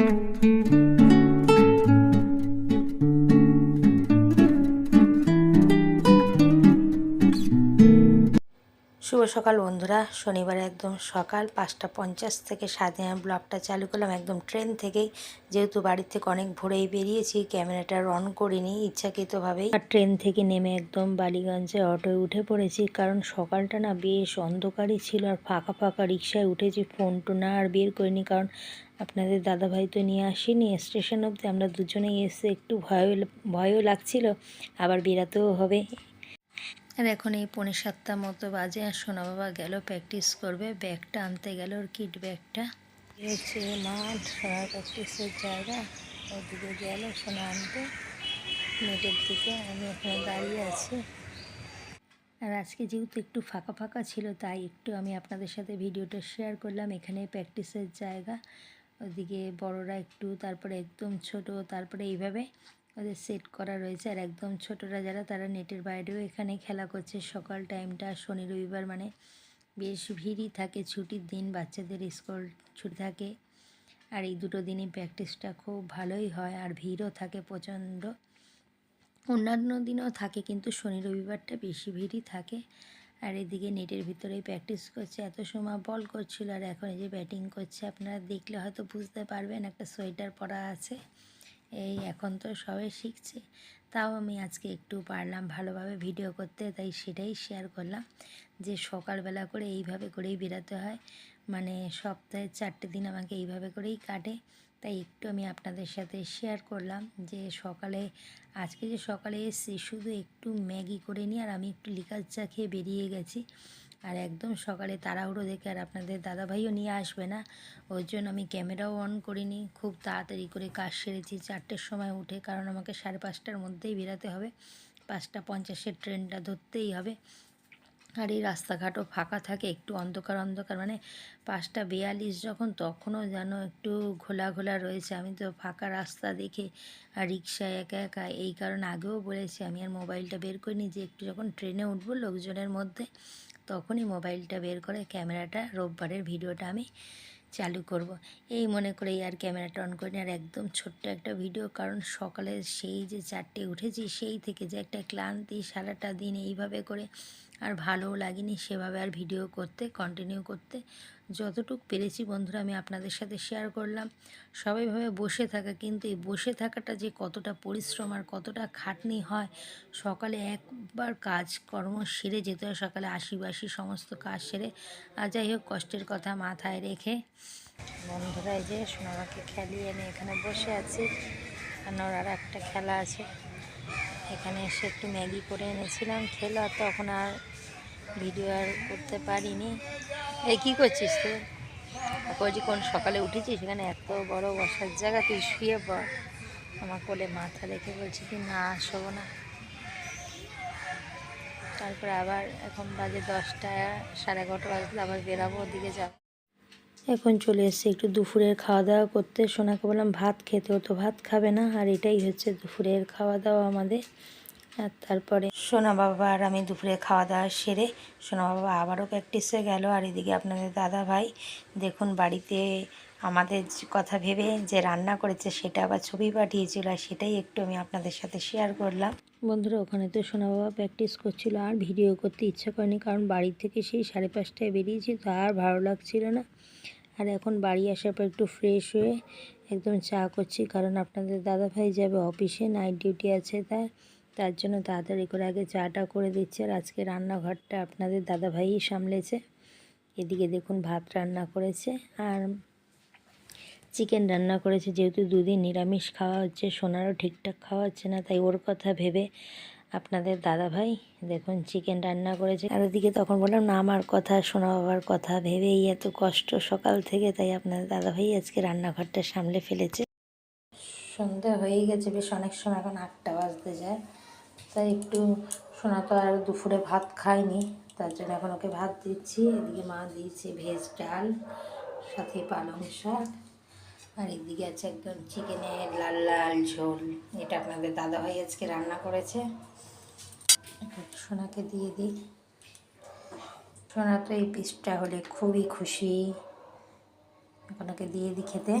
Música শুভ সকাল বন্ধুরা। শনিবার একদম সকাল, পাঁচটা পঞ্চাশ থেকে সাড়ে আমি ব্লগটা চালু করলাম। একদম ট্রেন থেকেই, যেহেতু বাড়ির থেকে অনেক ভোরেই বেরিয়েছি, ক্যামেরাটা অন করিনি ইচ্ছাকৃতভাবেই। আর ট্রেন থেকে নেমে একদম বালিগঞ্জে অটোয় উঠে পড়েছি, কারণ সকালটা না বেশ অন্ধকারই ছিল আর ফাঁকা ফাঁকা রিক্সায় উঠেছি, ফোন টোনা আর বের করিনি, কারণ আপনাদের দাদাভাই তো নিয়ে আসিনি। স্টেশন অবধি আমরা দুজনেই এসে একটু ভয় ভয়ও লাগছিল, আবার বেরাতেও হবে। আর এখন এই পৌনে সাতটা মতো বাজে আর সোনা বাবা গেল প্র্যাকটিস করবে। ব্যাগটা আনতে গেল ওর কিট ব্যাগটা হচ্ছে মাঠ সোনার প্র্যাকটিসের জায়গা। ওদিকে গেল সোনা আনতে। নেটের দিকে আমি এখানে দাঁড়িয়ে আছি। আর আজকে যেহেতু একটু ফাঁকা ফাঁকা ছিল, তাই একটু আমি আপনাদের সাথে ভিডিওটা শেয়ার করলাম। এখানে প্র্যাকটিসের জায়গা। ওদিকে বড়রা একটু, তারপরে একদম ছোট, তারপরে এইভাবে ওদের সেট করা রয়েছে। আর একদম ছোটরা যারা, তারা নেটের বাইরেও এখানে খেলা করছে। সকাল টাইমটা শনি রবিবার মানে বেশ ভিড়ই থাকে। ছুটির দিন বাচ্চাদের স্কুল ছুটি থাকে। আর এই দুটো দিনই প্র্যাকটিসটা খুব ভালোই হয়। আর ভিড়ও থাকে প্রচণ্ড। অন্যান্য দিনও থাকে, কিন্তু শনি রবিবারটা বেশি ভিড়ই থাকে। আর এদিকে নেটের ভিতরেই প্র্যাকটিস করছে। এত সময় বল করছিল। আর এখন এই যে ব্যাটিং করছে, আপনারা দেখলে হয়তো বুঝতে পারবেন, একটা সোয়েটার পরা আছে। এই এখন তো সবাই শিখছে। তাও আমি আজকে একটু পারলাম ভালোভাবে ভিডিও করতে, তাই সেটাই শেয়ার করলাম। যে সকালবেলা করে এইভাবে করেই বেরাতে হয়। মানে সপ্তাহে চারটে দিন আমাকে এইভাবে করেই কাটে। তাই একটু আমি আপনাদের সাথে শেয়ার করলাম যে সকালে, আজকে যে সকালে এসেছি, শুধু একটু ম্যাগি করে নিই আর আমি একটু লিকার চা খেয়ে বেরিয়ে গেছি। আর একদম সকালে তাড়াহুড়ো দেখে আর আপনাদের দাদাভাইও নিয়ে আসবে না। ওই জন্য আমি ক্যামেরাও অন করিনি। খুব তাড়াতাড়ি করে কাজ সেরেছি। চারটের সময় উঠে, কারণ আমাকে সাড়ে পাঁচটার মধ্যেই বেরাতে হবে। পাঁচটা পঞ্চাশের ট্রেনটা ধরতেই হবে। আর এই রাস্তাঘাটও ফাঁকা থাকে, একটু অন্ধকার অন্ধকার। মানে পাঁচটা বিয়াল্লিশ যখন, তখনও যেন একটু ঘোলা ঘোলা রয়েছে। আমি তো ফাঁকা রাস্তা দেখে আর রিক্সায় একা একা, এই কারণে আগেও বলেছি, আমি আর মোবাইলটা বের করিনি যে একটু যখন ট্রেনে উঠবো লোকজনের মধ্যে। তখনই মোবাইলটা বের করে ক্যামেরাটা রোববারের ভিডিওটা আমি চালু করব। এই মনে করেই আর ক্যামেরাটা অন করি আর একদম ছোট্ট একটা ভিডিও, কারণ সকালে সেই যে চারটে উঠেছি, সেই থেকে যে একটা ক্লান্তি সারাটা দিন এইভাবে করে আর ভালোও লাগেনি সেভাবে আর ভিডিও করতে কন্টিনিউ করতে যতটুকু পেরেছি বন্ধুরা আমি আপনাদের সাথে শেয়ার করলাম। সবাই ভাবে বসে থাকা, কিন্তু এই বসে থাকাটা যে কতটা পরিশ্রম আর কতটা খাটনি হয়, সকালে একবার কাজ কর্ম সেরে যেতে হয়, সকালে আশি বাসি সমস্ত কাজ সেরে। আর যাই হোক, কষ্টের কথা মাথায় রেখে বন্ধুরা এই যে সোনামাকে খেলিয়ে আমি এখানে বসে আছি। আর আর একটা খেলা আছে। এখানে এসে একটু ম্যাগি করে এনেছিলাম, খেলো তখন আর ভিডিও আর করতে পারিনি। এই কী করছিস তুই? বলছি কোন সকালে উঠেছিস? সেখানে এত বড় বসার জায়গা, তুই শুয়ে পড়। আমার কোলে মাথা রেখে বলছি কি, না আসব না। তারপরে আবার এখন বাজে দশটা, সাড়ে এগারোটা বাজলে আবার বেরাবো, ওদিকে যাব। এখন চলে এসেছি একটু দুপুরের খাওয়া দাওয়া করতে। সোনাকে বললাম, ভাত খেতে তো ভাত খাবে না। আর এটাই হচ্ছে দুপুরের খাওয়া দাওয়া আমাদের। আর তারপরে সোনা বাবা আর আমি দুপুরে খাওয়া দাওয়া সেরে সোনা বাবা আবারও প্র্যাকটিসে গেল। আর এদিকে আপনাদের দাদা ভাই, দেখুন বাড়িতে আমাদের কথা ভেবে যে রান্না করেছে সেটা আবার ছবি পাঠিয়েছিল আর সেটাই একটু আমি আপনাদের সাথে শেয়ার করলাম। বন্ধুরা, ওখানে তো সোনা বাবা প্র্যাকটিস করছিল আর ভিডিও করতে ইচ্ছা করেনি কারণ বাড়ি থেকে সেই সাড়ে পাঁচটায় বেরিয়েছি, তো আর ভালো লাগছিল না। আর এখন বাড়ি আসার পর একটু ফ্রেশ হয়ে একদম চা করছি কারণ আপনাদের দাদা ভাই যাবে অফিসে নাইট ডিউটি আছে তার তার জন্য তাড়াতাড়ি করে আগে চাটা করে দিচ্ছে আর আজকে রান্নাঘরটা আপনাদের দাদা ভাইই সামলেছে। এদিকে দেখুন ভাত রান্না করেছে আর চিকেন রান্না করেছে, যেহেতু দুদিন নিরামিষ খাওয়া হচ্ছে, সোনারও ঠিকঠাক খাওয়া হচ্ছে না, তাই ওর কথা ভেবে আপনাদের দাদা ভাই দেখুন চিকেন রান্না করেছে। আর ওদিকে তখন বললাম, না, আমার কথা শোনা বাবার কথা ভেবেই এত কষ্ট সকাল থেকে, তাই আপনাদের দাদা ভাই আজকে রান্নাঘরটা সামলে ফেলেছে। সন্ধ্যা হয়ে গেছে, বেশ অনেক সময় এখন আটটা বাজতে যায়। তাই একটু সোনা তো আর দুপুরে ভাত খায়নি তার জন্য এখন ওকে ভাত দিচ্ছি। এদিকে মা দিয়েছে ভেজ ডাল, সাথে পালং শাক, আর এদিকে আছে একদম চিকেনের লাল লাল ঝোল, এটা আপনাদের দাদাভাই আজকে রান্না করেছে। সোনাকে দিয়ে দিই। সোনা তো এই পিসটা হলে খুবই খুশি। ওকে দিয়ে দিই খেতে।